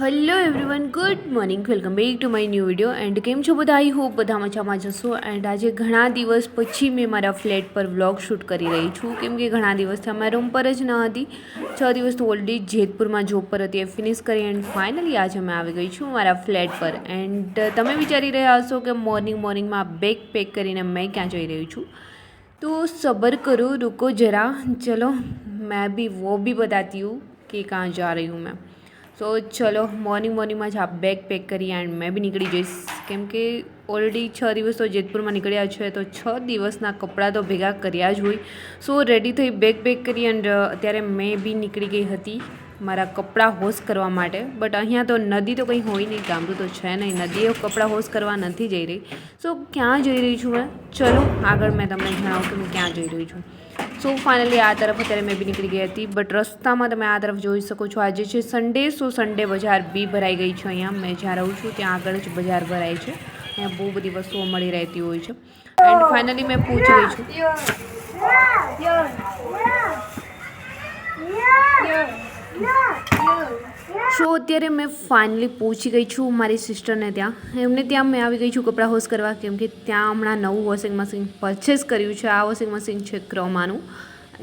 Hello everyone good morning welcome back to my new video and કેમ છો બધા? I hope બધા મજામાં જશો. એન્ડ આજે ઘણા દિવસ પછી મેં મારા ફ્લેટ પર વ્લોગ શૂટ કરી રહી છું. કેમ કે ઘણા દિવસથી અમારા રૂમ પર જ ન હતી. છ દિવસ તો ઓલરેડી જેતપુરમાં જોબ પર હતી. એ ફિનિશ કરી એન્ડ ફાઇનલી આજે મેં આવી ગઈ છું મારા ફ્લેટ પર. એન્ડ તમે વિચારી રહ્યા હશો કે મોર્નિંગ મોર્નિંગમાં બેગ પેક કરીને મેં ક્યાં જઈ રહી છું? તો સબર કરું, રૂકો જરા. ચલો, મેં બી, વો બી બતાતી હું કે કાં જા રહી હું મેં. સો ચલો મોર્નિંગ મોર્નિંગમાં જ આ બેગ પેક કરી એન્ડ મેં બી નીકળી જઈશ. કેમ કે ઓલરેડી છ દિવસ તો જેતપુરમાં નીકળ્યા છે, તો છ દિવસના કપડાં તો ભેગા કર્યા જ હોય. સો રેડી થઈ બેગ પેક કરી એન્ડ અત્યારે મેં બી નીકળી ગઈ હતી. મારા કપડાં હોશ કરવા માટે. બટ અહીંયા તો નદી તો કંઈ હોય નહીં, ગામડું તો છે નહીં. નદીએ કપડાં હોશ કરવા નથી જઈ રહી. સો ક્યાં જઈ રહી છું મેં? ચલો, આગળ મેં તમને જણાવું કે હું ક્યાં જઈ રહી છું. સો ફાઇનલી આ તરફ અત્યારે મેં બી નીકળી ગઈ હતી. બટ રસ્તામાં તમે આ તરફ જોઈ શકો છો. આજે છે સન્ડે સો સન્ડે બજાર બી ભરાઈ ગઈ છે અહીંયા. મેં જ્યાં રહું છું, ત્યાં આગળ જ બજાર ભરાય છે. અહીંયા બહુ બધી વસ્તુઓ મળી રહેતી હોય છે. એન્ડ ફાઇનલી મેં પૂછી રહી છું. અત્યારે મેં ફાઇનલી પહોંચી ગઈ છું મારી સિસ્ટરને ત્યાં. એમને ત્યાં મેં આવી ગઈ છું કપડાં વોશ કરવા, કેમ કે ત્યાં હમણાં નવું વોશિંગ મશીન પરચેસ કર્યું છે. આ વોશિંગ મશીન છે ક્રોમાનું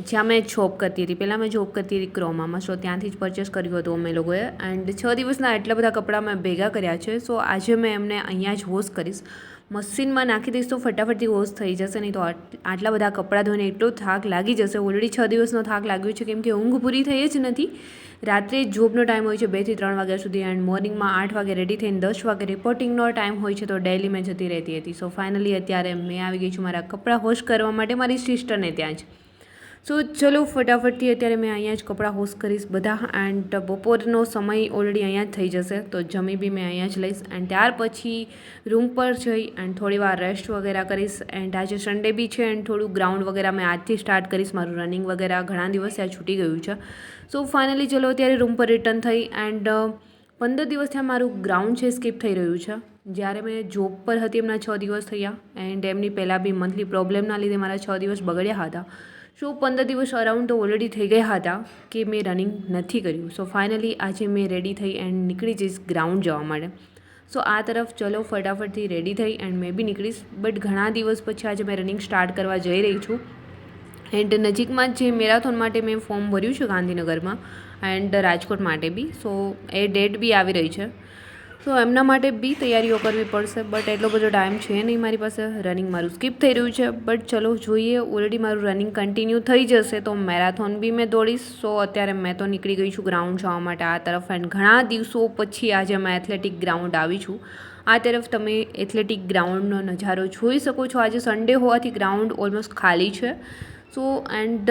જ્યાં મેં જોબ કરતી હતી. પહેલાં મેં જોબ કરતી હતી ક્રોમામાં સો ત્યાંથી જ પરચેસ કર્યું હતું અમે લોકોએ. એન્ડ છ દિવસના એટલા બધા કપડાં મેં ભેગા કર્યા છે સો આજે મેં એમને અહીંયા જ વોશ કરીશ. મશીનમાં નાખી દઈશ તો ફટાફટથી વોશ થઈ જશે નહીં તો આટ- આટલા બધા કપડાં ધોઈને એટલો થાક લાગી જશે. ઓલરેડી છ દિવસનો થાક લાગ્યો છે, કેમ કે ઊંઘ પૂરી થઈ જ નથી. રાત્રે જોબનો ટાઈમ હોય છે બેથી ત્રણ વાગ્યા સુધી એન્ડ મોર્નિંગમાં આઠ વાગે રેડી થઈને દસ વાગે રિપોર્ટિંગનો ટાઈમ હોય છે તો ડેલી મેં જતી રહેતી હતી. સો ફાઇનલી અત્યારે મેં આવી ગઈ છું મારા કપડાં વોશ કરવા માટે. મારી સિસ્ટરને ત્યાં જ. સો ચલો ફટાફટથી અત્યારે મેં અહીંયા જ કપડાં હોશ કરીશ બધા એન્ડ બપોરનો સમય ઓલરેડી અહીંયા જ થઈ જશે. તો જમી બી મેં અહીંયા જ લઈશ એન્ડ ત્યાર પછી રૂમ પર જઈ એન્ડ થોડી વાર રેસ્ટ વગેરે કરીશ એન્ડ આજે સન્ડે બી છે એન્ડ થોડું ગ્રાઉન્ડ વગેરે મેં આજથી સ્ટાર્ટ કરીશ. મારું રનિંગ વગેરે ઘણા દિવસ આ છૂટી ગયું છે. સો ફાઇનલી ચલો અત્યારે રૂમ પર રિટર્ન થઈ એન્ડ પંદર દિવસથી આ મારું ગ્રાઉન્ડ છે સ્કીપ થઈ રહ્યું છે. જ્યારે મેં જોબ પર હતી એમના છ દિવસ થયા એન્ડ એમની પહેલાં બી મંથલી પ્રોબ્લેમના લીધે મારા છ દિવસ બગડ્યા હતા. સો પંદર દિવસ અરાઉન્ડ તો ઓલરેડી થઈ ગયા હતા કે મેં રનિંગ નથી કર્યું. સો ફાઇનલી આજે મેં રેડી થઈ એન્ડ નીકળી જઈશ ગ્રાઉન્ડ જવા માટે. સો આ તરફ ચલો ફટાફટથી રેડી થઈ એન્ડ મેં બી નીકળીશ. બટ ઘણા દિવસ પછી આજે મેં રનિંગ સ્ટાર્ટ કરવા જઈ રહી છું. એન્ડ નજીકમાં જ મેરાથોન માટે મેં ફોર્મ ભર્યું છે ગાંધીનગરમાં એન્ડ રાજકોટ માટે બી. સો એ ડેટ બી આવી રહી છે. સો એમના માટે બી તૈયારીઓ કરવી પડશે, બટ એટલો બધો ટાઈમ છે નહીં મારી પાસે. રનિંગ મારું સ્કીપ થઈ રહ્યું છે, બટ ચલો જોઈએ ઓલરેડી મારું રનિંગ કન્ટિન્યુ થઈ જશે, તો મેરાથોન બી મેં દોડીશ. સો અત્યારે મેં તો નીકળી ગઈ છું ગ્રાઉન્ડ જવા માટે આ તરફ એન્ડ ઘણા દિવસો પછી આજે મેં એથ્લેટિક ગ્રાઉન્ડ આવી છું. આ તરફ તમે એથ્લેટિક ગ્રાઉન્ડનો નજારો જોઈ શકો છો. આજે સન્ડે હોવાથી ગ્રાઉન્ડ ઓલમોસ્ટ ખાલી છે. સો એન્ડ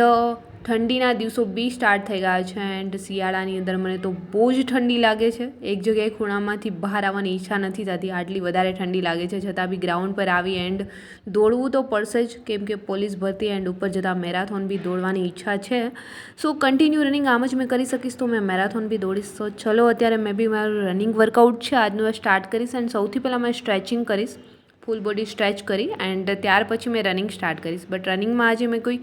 ઠંડીના દિવસો બી સ્ટાર્ટ થઈ ગયા છે એન્ડ શિયાળાની અંદર મને તો બહુ જ ઠંડી લાગે છે. એક જગ્યાએ ખૂણામાંથી બહાર આવવાની ઈચ્છા નથી થતી, આટલી વધારે ઠંડી લાગે છે. છતાં બી ગ્રાઉન્ડ પર આવી એન્ડ દોડવું તો પડશે જ, કેમ કે પોલીસ ભરતી એન્ડ ઉપર જતાં મેરાથોન બી દોડવાની ઈચ્છા છે. સો કન્ટિન્યુ રનિંગ આમ જ મેં કરી શકીશ તો મેં મેરાથોન બી દોડીશ. તો ચલો અત્યારે મેં બી મારું રનિંગ વર્કઆઉટ છે, આજનું સ્ટાર્ટ કરીશ એન્ડ સૌથી પહેલાં મેં સ્ટ્રેચિંગ કરીશ. ફૂલ બોડી સ્ટ્રેચ કરી એન્ડ ત્યાર પછી મેં રનિંગ સ્ટાર્ટ કરીશ. બટ રનિંગમાં આજે મેં કોઈ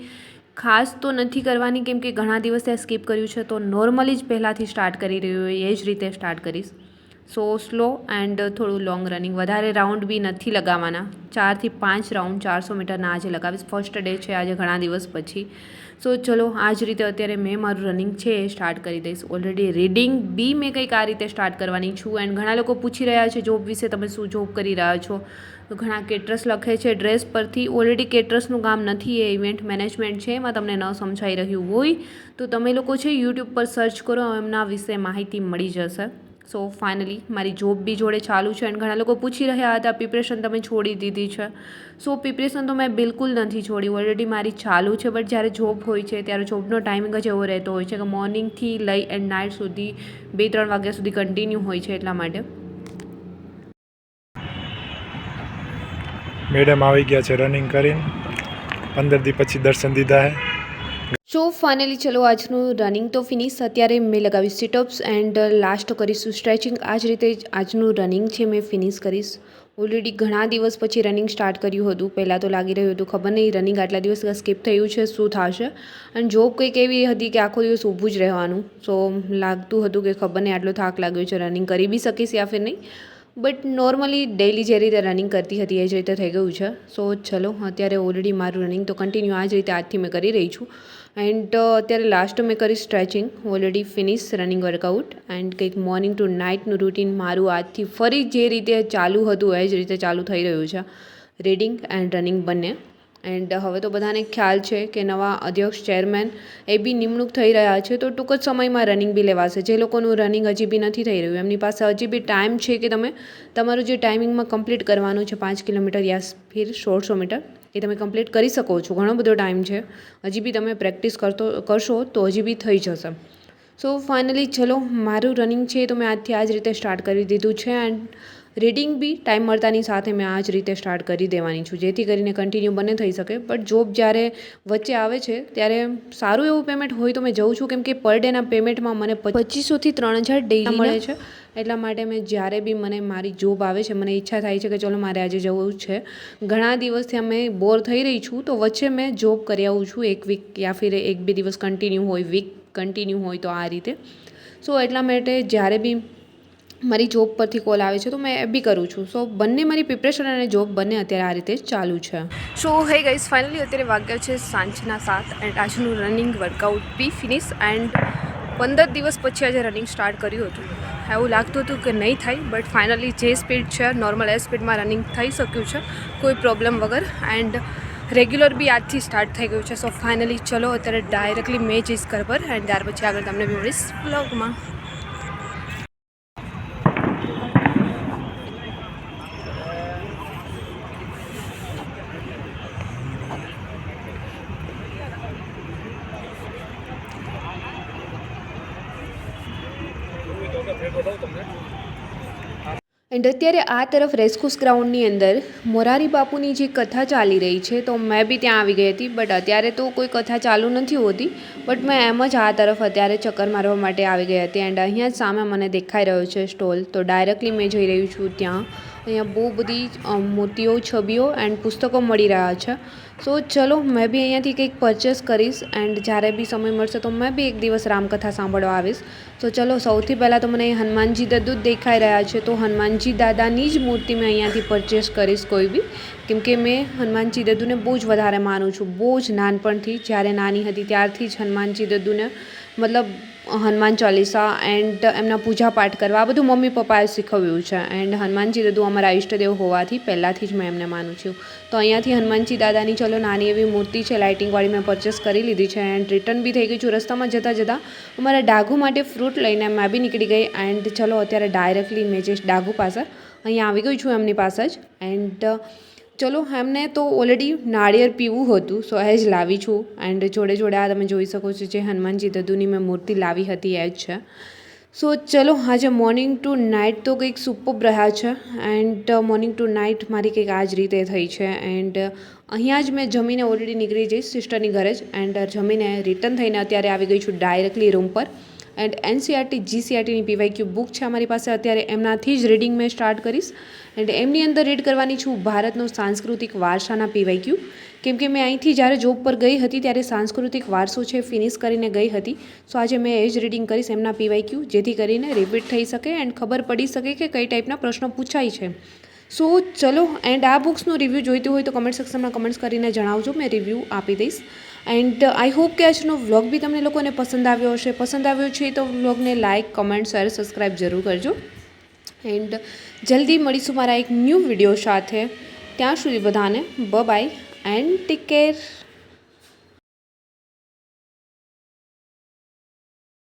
ખાસ તો નથી કરવાની, કેમ કે ઘણા દિવસે સ્કીપ કર્યું છે, તો નોર્મલી જ પહેલાંથી સ્ટાર્ટ કરી રહ્યું હોય, એ જ રીતે સ્ટાર્ટ કરીશ. સો સ્લો એન્ડ થોડું લોંગ રનિંગ વધારે રાઉન્ડ બી નથી લગાવવાના ચારથી પાંચ રાઉન્ડ ચારસો મીટરના આજે લગાવીશ. ફર્સ્ટ ડે છે આજે ઘણા દિવસ પછી. સો ચલો આ જ રીતે અત્યારે મેં મારું રનિંગ છે એ સ્ટાર્ટ કરી દઈશ. ઓલરેડી રીડિંગ બી મેં કંઈક આ રીતે સ્ટાર્ટ કરવાની છું. એન્ડ ઘણા લોકો પૂછી રહ્યા છે જોબ વિશે તમે શું જોબ કરી રહ્યા છો? ઘણા કેટરસ લખે છે ડ્રેસ પરથી ઓલરેડી કેટરસનું કામ નથી, એ ઇવેન્ટ મેનેજમેન્ટ છે, એમાં તમને ન સમજાઈ રહ્યું હોય. તો તમે લોકો છે યુટ્યુબ પર સર્ચ કરો, એમના વિશે માહિતી મળી જશે. સો ફાઇનલી મારી જોબ બી જોડે ચાલુ છે અને ઘણા લોકો પૂછી રહ્યા હતા પ્રિપરેશન તમે છોડી દીધી છે? સો પ્રિપરેશન તો મેં બિલકુલ નથી છોડી. ઓલરેડી મારી ચાલુ છે બટ જ્યારે જોબ હોય છે, ત્યારે જોબનો ટાઈમિંગ જ એવો રહેતો હોય છે કે મોર્નિંગથી લઈ એન્ડ નાઇટ સુધી, બે, ત્રણ વાગ્યા સુધી કન્ટિન્યુ હોય છે એટલા માટે. મેડમ આવી ગયા છે રનિંગ કરીને. પંદર દી પછી દર્શન દીધા હે. સો ફાઇનલી ચલો આજનું રનિંગ તો ફિનિશ અત્યારે મેં લગાવી સિટઅપ્સ એન્ડ લાસ્ટ કરીશું સ્ટ્રેચિંગ આ જ રીતે આજનું રનિંગ છે, મેં ફિનિશ કરીશ. ઓલરેડી ઘણા દિવસ પછી રનિંગ સ્ટાર્ટ કર્યું હતું. પહેલાં તો લાગી રહ્યું હતું, ખબર નહીં રનિંગ આટલા દિવસ સ્કીપ થયું છે, શું થશે? અને જોબ કંઈક એવી હતી કે આખો દિવસ ઊભું જ રહેવાનું. સો લાગતું હતું કે ખબર નહીં, આટલો થાક લાગ્યો છે રનિંગ કરી બી શકીશ યા ફિર નહીં. બટ નોર્મલી ડેલી જે રીતે રનિંગ કરતી હતી, એ જ રીતે થઈ ગયું છે. સો ચલો, અત્યારે ઓલરેડી મારું રનિંગ તો કન્ટિન્યુ આ જ રીતે આજથી મેં કરી રહી છું. એન્ડ અત્યારે લાસ્ટ મેં કરી stretching already finish running workout and કંઈક મોર્નિંગ ટુ નાઇટનું રૂટીન મારું આજથી ફરી જે રીતે ચાલુ હતું, એ જ રીતે ચાલુ થઈ રહ્યું છે. રીડિંગ એન્ડ રનિંગ બંને. એન્ડ હવે તો બધાને ખ્યાલ છે કે નવા અધ્યક્ષ ચેરમેન એ બી નિમણૂક થઈ રહ્યા છે. તો ટૂંક જ સમયમાં રનિંગ બી લેવાશે. જે લોકોનું રનિંગ હજી બી નથી થઈ રહ્યું. એમની પાસે હજી બી ટાઈમ છે કે તમે તમારું જે ટાઈમિંગમાં કમ્પ્લીટ કરવાનું છે, પાંચ કિલોમીટર યા ફિર સોળસો મીટર. એ તમે કમ્પ્લીટ કરી શકો છો. ઘણો બધો ટાઈમ છે. હજી બી તમે પ્રેક્ટિસ કરતો, કરશો તો હજી બી થઈ જશે. સો ફાઇનલી ચલો, મારું રનિંગ છે તો મેં આજથી આ જ રીતે સ્ટાર્ટ કરી દીધું છે. એન્ડ રીડિંગ બી ટાઈમ મળતાની સાથે મેં આ જ રીતે સ્ટાર્ટ કરી દેવાની છું જેથી કરીને કન્ટિન્યુ બંને થઈ શકે. બટ જોબ જ્યારે વચ્ચે આવે છે ત્યારે સારું એવું પેમેન્ટ હોય તો મેં જઉં છું કેમ કે પર ડેના પેમેન્ટમાં મને પચીસોથી ત્રણ હજાર ડેલી મળે છે. એટલા માટે મેં જ્યારે બી મને મારી જોબ આવે છે મને ઈચ્છા થાય છે કે ચલો મારે આજે જવું છે. ઘણા દિવસથી અમે બોર થઈ રહી છું તો વચ્ચે મેં જોબ કરી આવું છું એક વીક યા ફિર એક બે દિવસ કન્ટિન્યુ હોય વીક કન્ટિન્યુ હોય તો આ રીતે. સો એટલા માટે જ્યારે બી મારી જોબ પરથી કોલ આવે છે, તો મેં એ બી કરું છું. સો બંને મારી પ્રિપરેશન અને જોબ બંને અત્યારે આ રીતે ચાલુ છે. સો હે ગઈસ ફાઇનલી અત્યારે વાગ્યા છે સાંજના સાત એન્ડ આજનું running workout be finish and પંદર દિવસ પછી આજે રનિંગ સ્ટાર્ટ કર્યું હતું. એવું લાગતું હતું કે નહીં થાય બટ ફાઇનલી જે સ્પીડ છે નોર્મલ એ સ્પીડમાં રનિંગ થઈ શક્યું છે, કોઈ પ્રોબ્લેમ વગર. એન્ડ રેગ્યુલર બી આજથી સ્ટાર્ટ થઈ ગયું છે. સો ફાઇનલી ચલો અત્યારે ડાયરેક્ટલી મેચ ઇઝ કર પર એન્ડ ત્યાર પછી આગળ તમને મળીશ બ્લોગમાં એન્ડ અત્યારે આ તરફ રેસ્કુસ ગ્રાઉન્ડની અંદર મોરારી બાપુની જે કથા ચાલી રહી છે, તો મેં બી ત્યાં આવી ગઈ હતી, બટ અત્યારે તો કોઈ કથા ચાલુ નથી હોતી, બટ મેં એમ જ આ તરફ અત્યારે ચક્કર મારવા માટે આવી ગઈ હતી. એન્ડ અહીંયા સામે મને દેખાઈ રહ્યો છે સ્ટોલ, તો ડાયરેક્ટલી મેં જઈ રહ્યું છું ત્યાં. અહીંયા બહુ બધી મૂર્તિઓ, છબીઓ એન્ડ પુસ્તકો મળી રહ્યા છે. સો ચલો, મેં બી અહીંયાથી કંઈક પરચેસ કરીશ એન્ડ જ્યારે બી સમય મળશે તો મેં બી એક દિવસ રામકથા સાંભળવા આવીશ. તો ચલો, સૌથી પહેલાં તો મને હનુમાનજી દદ્દુ દેખાઈ રહ્યા છે. તો હનુમાનજી દાદાની જ મૂર્તિ મેં અહીંયાથી પરચેસ કરીશ કોઈ બી. કેમ કે મેં હનુમાનજી દદ્દુને બહુ જ વધારે માનું છું. બહુ જ નાનપણથી, જ્યારે નાની હતી ત્યારથી જ હનુમાનજી દદ્દુને મતલબ હનુમાન ચાલીસા એન્ડ એમના પૂજા પાઠ કરવા. આ બધું મમ્મી પપ્પાએ શીખવ્યું છે. એન્ડ હનુમાનજી દાદુ અમારા ઈષ્ટદેવ હોવાથી પહેલાંથી જ મેં એમને માનું છું. તો અહીંયાથી હનુમાનજી દાદાની ચલો નાની એવી મૂર્તિ છે લાઇટિંગવાળી મેં પરચેસ કરી લીધી છે એન્ડ રિટર્ન બી થઈ ગઈ છું રસ્તામાં જતાં જતાં. અમારા ડાઘુ માટે ફ્રૂટ લઈને મેં બી નીકળી ગઈ એન્ડ ચલો અત્યારે ડાયરેક્ટલી મેં જે ડાઘુ પાસે અહીંયા આવી ગઈ છું એમની પાસે જ. એન્ડ ચલો, એમને તો ઓલરેડી નાળિયેર પીવું હતું સો એ જ લાવી છું. એન્ડ જોડે જોડે આ તમે જોઈ શકો છો જે હનુમાનજી દદુની મેં મૂર્તિ લાવી હતી, એ જ છે. સો ચલો, આજે મોર્નિંગ ટુ નાઇટ તો કંઈક સુપર રહ્યા છે. એન્ડ મોર્નિંગ ટુ નાઇટ મારી કંઈક આ જ રીતે થઈ છે. એન્ડ અહીંયા જ મેં જમીને ઓલરેડી નીકળી જઈશ સિસ્ટરની ઘરે જ. એન્ડ જમીને રિટર્ન થઈને અત્યારે આવી ગઈ છું ડાયરેક્ટલી રૂમ પર. એન્ડ એનસીઆરટી જીસીઆરટીની પીવાય ક્યુ બુક છે અમારી પાસે. અત્યારે એમનાથી જ રીડિંગ મેં સ્ટાર્ટ કરીશ. એન્ડ એમની અંદર રીડ કરવાની છું ભારતનો સાંસ્કૃતિક વારસાના પીવાય ક્યુ. કેમ કે મેં અહીંથી જ્યારે જોબ પર ગઈ હતી ત્યારે સાંસ્કૃતિક વારસો છે ફિનિશ કરીને ગઈ હતી. સો આજે મેં એ જ રીડિંગ કરીશ, એમના પીવાય ક્યુ, જેથી કરીને રિપીટ થઈ શકે એન્ડ ખબર પડી શકે કે કઈ ટાઈપના પ્રશ્નો પૂછાય છે. સો ચલો એન્ડ આ બુક્સનું રિવ્યૂ જોઈતું હોય તો કમેન્ટ સેક્શનમાં કમેન્ટ્સ કરીને જણાવજો, મેં રિવ્યૂ આપી દઈશ. એન્ડ આઈ હોપ કે આજનો વ્લોગ બી તમને લોકોને પસંદ આવ્યો હશે. પસંદ આવ્યો છે તો વ્લોગને લાઇક કમેન્ટ શેર સબસ્ક્રાઈબ જરૂર કરજો. એન્ડ જલ્દી મળીશું મારા એક ન્યૂ વીડિયો સાથે. ત્યાં સુધી બધાને બ બાય એન્ડ ટેક કેર